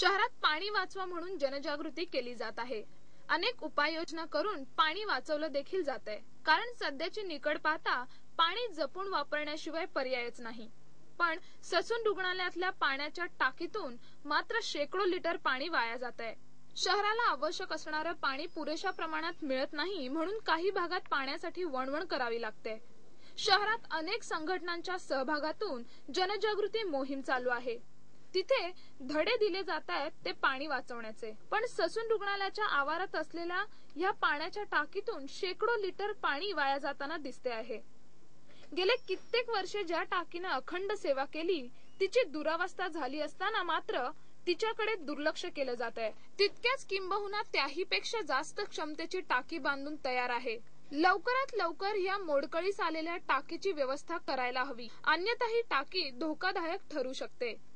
शहरात पाणी वाचवा म्हणून जनजागृती केली जात आहे. अनेक उपाययोजना करून पाणी वाचवलं देखील जात आहे कारण सध्याची निकड पाहता पाणी जपून वापरण्याशिवाय पर्यायच नाही. पण ससून रुग्णालयातल्या पाण्याच्या टाकीतून मात्र शेकडो लिटर पाणी वाया जात आहे शहराला आवश्यक असणारं पाणी पुरेशा प्रमाणात मिळत नाही म्हणून काही भागात पाण्यासाठी वणवण करावी लागते. शहरात अनेक संघटनांच्या सहभागातून जनजागृती मोहीम चालू आहे. तिथे धडे दिले जात आहेत ते पाणी वाचवण्याचे. पण ससून रुग्णालयाच्या आवारात असलेल्या या पाण्याच्या टाकीतून शेकडो लिटर पाणी वाया जाताना दिसते आहे. गेले कित्येक वर्षे ज्या टाकीनं अखंड सेवा केली तिची दुरावस्था झाली असताना मात्र तिच्याकडे दुर्लक्ष केलं जात आहे तितक्याच किंबहुना त्याही पेक्षा जास्त क्षमतेची टाकी बांधून तयार आहे. लवकरात लवकर या मोडकळीस आलेल्या टाकीची व्यवस्था करायला हवी. अन्यथा ही टाकी धोकादायक ठरू शकते.